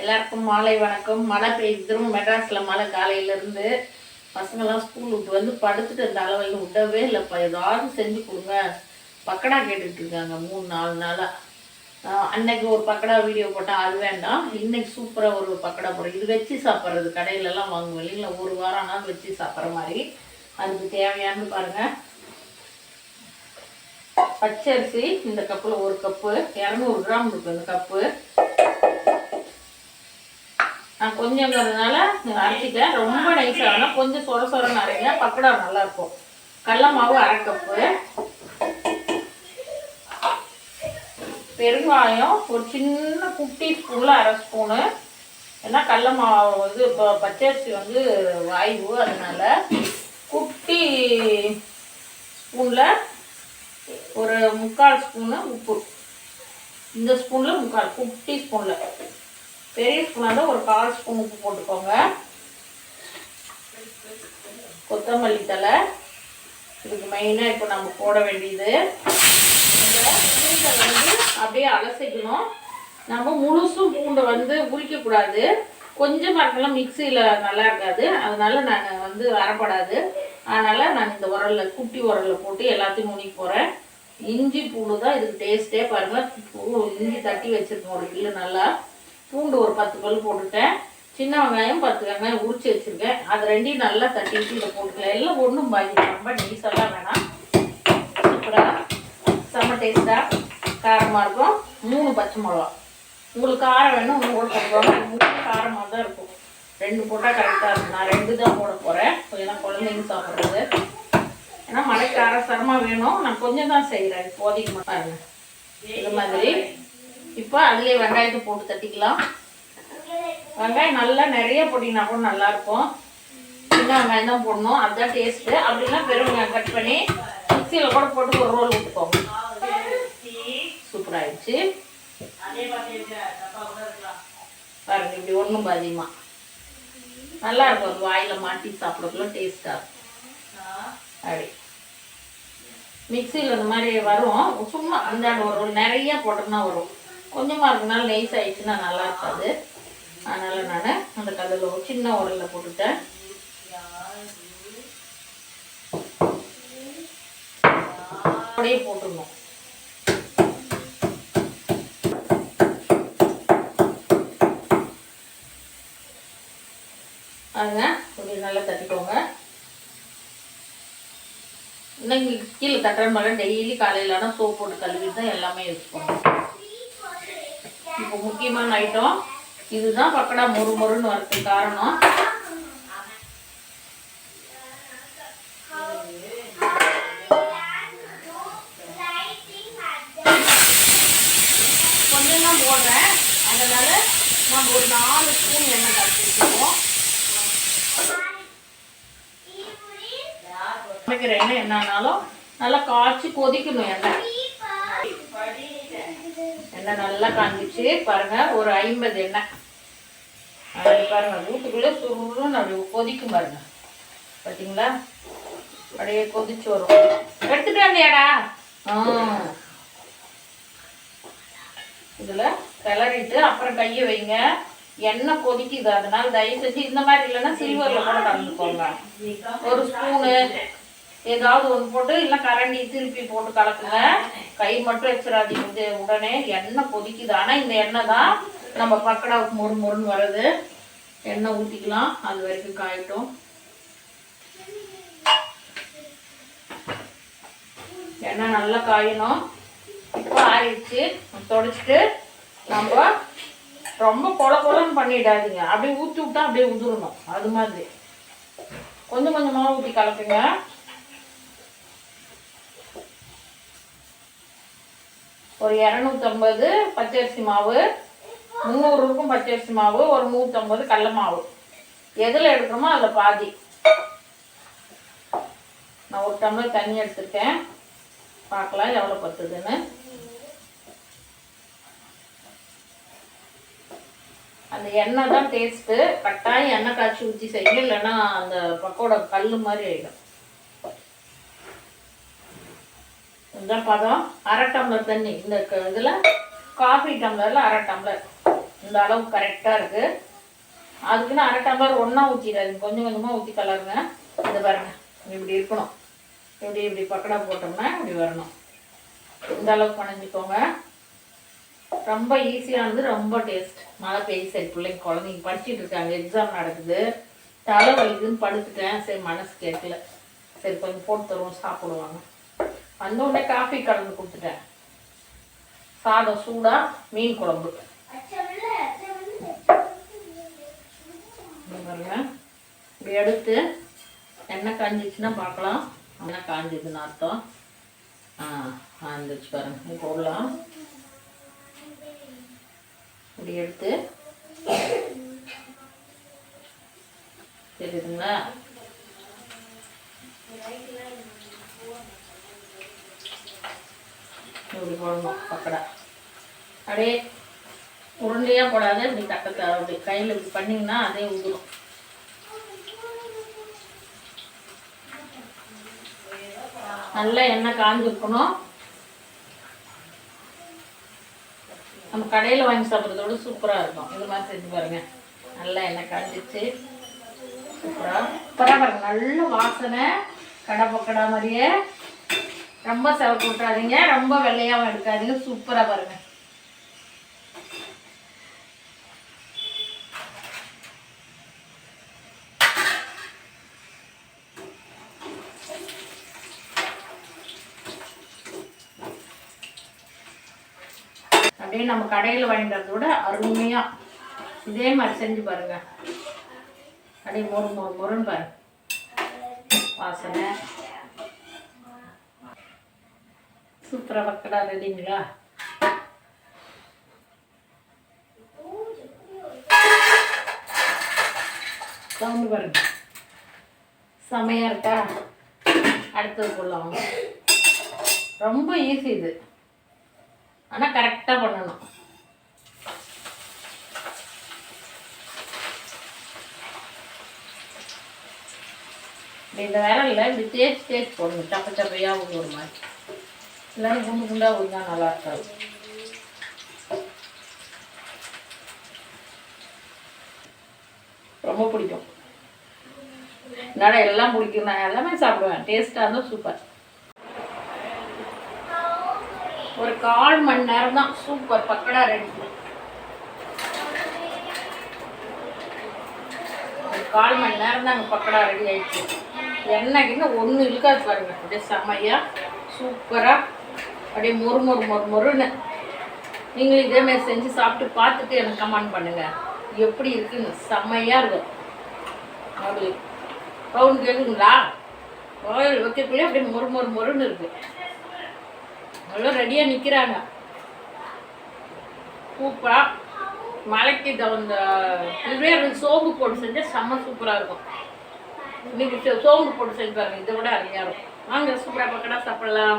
எல்லாருக்கும் மாலை வணக்கம். மழை பெய்யுது திரும்ப மெட்ராஸில் மழை காலையிலேருந்து பசங்கள்லாம் ஸ்கூல் விட்டு வந்து படுத்துட்டு அந்த அளவில் விடவே இல்லைப்பா. ஏதாவது செஞ்சு கொடுங்க. பக்கடா கேட்டுட்டு இருக்காங்க மூணு நாலு நாளாக அன்னைக்கு ஒரு பக்கடா வீடியோ போட்டால் அது வேண்டாம். இன்னைக்கு சூப்பராக ஒரு பக்கடா போடுறோம் இது வச்சு சாப்பிட்றது. கடையிலலாம் வாங்குவோம் இல்லைங்களா? ஒரு வாரம் ஆனால் வச்சு சாப்பிட்ற மாதிரி. அதுக்கு தேவையானது பாருங்கள் பச்சரிசி இந்த கப்பில் ஒரு கப்பு இரநூறு கிராம் இருக்கு இந்த கப்பு நான் கொஞ்சங்கிறதுனால அரைச்சிட்டேன் ரொம்ப நைஸாக ஆனால் கொஞ்சம் சொர சொரன்னு அரைங்க பக்கடா நல்லாயிருக்கும் கடல மாவு அரை கப்பு. பெருங்காயம் ஒரு சின்ன குட்டி ஸ்பூனில் அரை ஸ்பூனு ஏன்னா கடல மாவு வந்து இப்போ பச்சரிசி வந்து வாய்வு அதனால குட்டி ஸ்பூனில் ஒரு முக்கால் ஸ்பூனு உப்பு. இந்த ஸ்பூனில் முக்கால் குட்டி ஸ்பூனில் பெரிய ஸ்பூனாக இருந்தால் ஒரு கால் ஸ்பூன் உப்பு போட்டுக்கோங்க. கொத்தமல்லி தலை இதுக்கு மெயினாக இப்போ நம்ம போட வேண்டியது. இந்த பூண்டை வந்து அப்படியே அலசிக்கணும். நம்ம முழுசும் பூண்டை வந்து உரிக்கக்கூடாது கொஞ்சம் இருக்கலாம் மிக்சியில் நல்லா இருக்காது. அதனால நான் வந்து வரப்படாது அதனால் நான் இந்த உரலில் குட்டி உரலில் போட்டு எல்லாத்தையும் நுனிக்கு போகிறேன் இஞ்சி பூண்டு தான் இதுக்கு டேஸ்ட்டே பாருங்கள் இஞ்சி தட்டி வச்சுருக்கோம் ஒரு கிலோ நல்லா. பூண்டு ஒரு பத்து பல் போட்டுட்டேன். சின்ன வெங்காயம் பத்து வெங்காயம் உரிச்சு வச்சுருக்கேன். அது ரெண்டையும் நல்லா தட்டிட்டு இதை போட்டுக்கலாம் எல்லாம் ஒன்றும் பாதி ரொம்ப நீசெல்லாம் வேணாம். சூப்பராக செம்ம டேஸ்ட்டாக காரமாக இருக்கும். மூணு பச்சை மிளகா. உங்களுக்கு காரம் வேணும் ஒன்று கூட போட்டுக்கோங்க மூணு காரமாக தான் இருக்கும். ரெண்டு போட்டால் கரெக்டாக இருக்கும். நான் ரெண்டு தான் போட போகிறேன் ஏன்னா குழந்தைங்க சாப்பிட்றது. ஏன்னா மழைக்கு அரசரமாக வேணும். நான் கொஞ்சம் தான் செய்கிறேன் இப்போதைக்கு மட்டும். பாருங்க. இது மாதிரி. இப்போ அதுலேயே வெங்காயத்தை போட்டு தட்டிக்கலாம். வெங்காயம் நல்லா நிறைய போட்டிங்கன்னா கூட நல்லா இருக்கும். சின்ன வெங்காயம் தான் போடணும். அதுதான் டேஸ்ட்டு அப்படின்னா பெரும் வெங்காயம் கட் பண்ணி மிக்சியில் கூட போட்டு ஒரு ரோல் விட்டுப்போம் சூப்பர் ஆயிடுச்சு. பாருங்க இப்படி ஒன்றும் பாதியமா நல்லா இருக்கும். அது வாயில் மாட்டி சாப்பிடக்குள்ள டேஸ்ட்டாக இருக்கும். அப்படி மிக்சியில் இந்த மாதிரி வரும். சும்மா அந்த ஒரு நிறைய போட்டோம்னா வரும். கொஞ்சமாக இருக்கனால நெய்ஸ் ஆயிடுச்சுன்னா நல்லா இருக்காது. அதனால் நான் அந்த கல்லில் ஒரு சின்ன உரலில் போட்டுட்டேன். அப்படியே போட்டுடணும். அதுங்க கொஞ்சம் நல்லா தட்டிக்கோங்க. இன்னைக்கு கீழே தட்டுற மாதிரி டெய்லி காலையில் ஆனால் சோப் போட்டு கழுவிட்டு தான் எல்லாமே யூஸ் பண்ணுவோம். இப்போ முக்கியமான ஐட்டம் இதுதான் பக்கடா மொறு மொறுன்னு வரதுக்கு காரணம். கொஞ்சம் தான் போடுறேன். அதனால நம்ம ஒரு நாலு ஸ்பூன் எண்ணெய் கரைச்சிருக்கோம் சமைக்கிற எண்ணெய் என்னன்னாலும் நல்லா காய்ச்சி கொதிக்கணும் எண்ணெய். எண்ணெய் நல்லா காஞ்சிச்சு. பாருங்க ஒரு ஐம்பது எண்ணெய். அப்படி பாருங்க வீட்டுக்குள்ளே சுருன்னு அப்படி கொதிக்கும் பாருங்க. பார்த்தீங்களா அப்படியே கொதிச்சு வரும். எடுத்துட்டு வந்தியாடா? இதில் கிளறிட்டு அப்புறம் கையை வைங்க. எண்ணெய் கொதிக்குது அதனால தயவு செஞ்சு இந்த மாதிரி இல்லைன்னா சில்வரில் கூட கலந்துக்கோங்க. ஒரு ஸ்பூனு ஏதாவது ஒன்று போட்டு இல்லை கரண்டி திருப்பி போட்டு கலக்குங்க. கை மட்டும் வச்சிடாதீங்க வந்து உடனே எண்ணெய் கொதிக்குது. ஆனால் இந்த எண்ணெய் தான் நம்ம பக்கடாவுக்கு மொறு மொறுன்னு வருது எண்ணெய் ஊற்றிக்கலாம் அது வரைக்கும் காயட்டும். எண்ணெய் நல்லா காயணும். இப்போ ஆயிடுச்சு தொடச்சிட்டு நம்ம ரொம்ப கொல கொலன்னு பண்ணிடாதீங்க. அப்படியே ஊற்றி விட்டா அப்படியே உதிரணும். அது மாதிரி. கொஞ்சம் கொஞ்சமாக ஊற்றி கலக்குங்க. ஒரு இரநூத்தம்பது பச்சரிசி மாவு முந்நூறு இருக்கும் பச்சரிசி மாவு ஒரு நூற்றம்பது கடல மாவு. எதில் எடுக்கிறோமோ அதில் பாதி. நான் ஒரு டம்ளர் தண்ணி எடுத்துருக்கேன். பார்க்கலாம் எவ்வளோ பத்துதுன்னு. அந்த எண்ணெய் தான் டேஸ்ட்டு கட்டாயம் எண்ணெய் காய்ச்சி ஊற்றி செய்யுங்க இல்லைன்னா அந்த பக்கோட கல் மாதிரி ஆகிடும் இந்த பதம் அரை டம்ளர் தண்ணி. இந்த க- காஃபி டம்ளரில் அரை டம்ளர். இந்த அளவு கரெக்டாக இருக்குது அதுக்குன்னு அரை டம்ளர் ஒன்றா ஊற்றிடாது கொஞ்சம் கொஞ்சமாக ஊற்றி கலருங்க. இது பாருங்க. இப்படி இருக்கணும். இப்படி இப்படி பக்கடா போட்டோம்னா இப்படி வரணும். இந்த அளவுக்கு பனைஞ்சிக்கோங்க ரொம்ப ஈஸியானது ரொம்ப டேஸ்ட் மழை பெய்ய சரி பிள்ளைங்க குழந்தைங்க படிச்சுட்டு இருக்காங்க. எக்ஸாம் நடக்குது. தலை வலிக்குதுன்னு படுத்துட்டேன். சரி மனசு கேட்கல. சரி கொஞ்சம் போட்டு தருவோம். சாப்பிடுவாங்க. அந்த உடனே காஃபி கலந்து கொடுத்துட்டேன் சாதம் சூடாக மீன் குழம்பு. இப்படி எடுத்து எண்ணெய் காஞ்சிச்சுன்னா பார்க்கலாம். எண்ணெய் காஞ்சிதுன்னு அர்த்தம். ஆ காஞ்சிச்சு பாருங்க. போடலாம். இப்படி எடுத்து தெரியுதுங்களா? இப்படி போடணும் பக்கடா அப்படியே உருண்டையாக போடாத இப்படி கட்டத்தை அப்படி கையில் இப்படி பண்ணிங்கன்னா அதே உதிரும். நல்லா எண்ணெய் காஞ்சிருக்கணும். நம்ம கடையில் வாங்கி சாப்பிட்றதோட சூப்பராக இருக்கும். இது மாதிரி செஞ்சு பாருங்க. நல்லா எண்ணெய் காஞ்சிச்சு சூப்பராக சூப்பராக பாருங்கள் நல்ல வாசனை. கடை பக்கடா மாதிரியே. ரொம்ப செலவு விட்றாதீங்க ரொம்ப வெள்ளையாகவும் எடுக்காதீங்க சூப்பராக பாருங்க. அப்படியே நம்ம கடையில் வாங்கிட்டு விட அருமையாக இதே மாதிரி செஞ்சு பாருங்க. அப்படியே மொறு மொறு மொறுன்னு பாருங்க. வாசனை. சூப்பராக பக்கடா ரெடிங்களா சவுண்டு பாருங்க. செமையாக இருக்கா? அடுத்தது போடலாம். ரொம்ப ஈஸி இது. ஆனால் கரெக்டாக பண்ணணும். இந்த விரலில் இப்படி தேய்ச்சி தேய்ச்சி போடணும். சப்ப சப்பையாக ஒரு மாதிரி. இல்லைன்னா குண்டு குண்டாக விழுந்தா நல்லா இருக்காது. ரொம்ப பிடிக்கும். என்னால் எல்லாம் பிடிக்கும். நான் எல்லாமே சாப்பிடுவேன். டேஸ்ட்டாக இருந்தால் சூப்பர் ஒரு கால் மணி நேரம் தான். சூப்பர் பக்கடா ரெடி ஒரு கால் மணி நேரம் தான் பக்கடா ரெடி ஆயிடுச்சு. எண்ணெய்க்குன்னு ஒன்று இருக்காது பாருங்க. அப்படியே செம்மையா சூப்பராக அப்படியே மொறு மொறு மொறு மொறுன்னு. நீங்களும் இதே மாதிரி செஞ்சு சாப்பிட்டு பார்த்துட்டு எனக்கு கமெண்ட் பண்ணுங்க. எப்படி இருக்குன்னு செம்மையாக இருக்கும். அப்படி. பவுன் கேட்குங்களா கோயில் வைக்கக்குள்ளே அப்படியே மொறு மொறு மொறுன்னு இருக்கு. நல்லா ரெடியாக நிற்கிறாங்க சூப்பராக மலைக்கு தகுந்த இதுவே எனக்கு சோம்பு போட்டு செஞ்சால் செம்ம சூப்பராக இருக்கும். இன்னைக்கு சோம்பு போட்டு செஞ்சு பாருங்க இதை விட அருமையாக இருக்கும். வாங்க சூப்பராக பக்கடா சாப்பிடலாம்.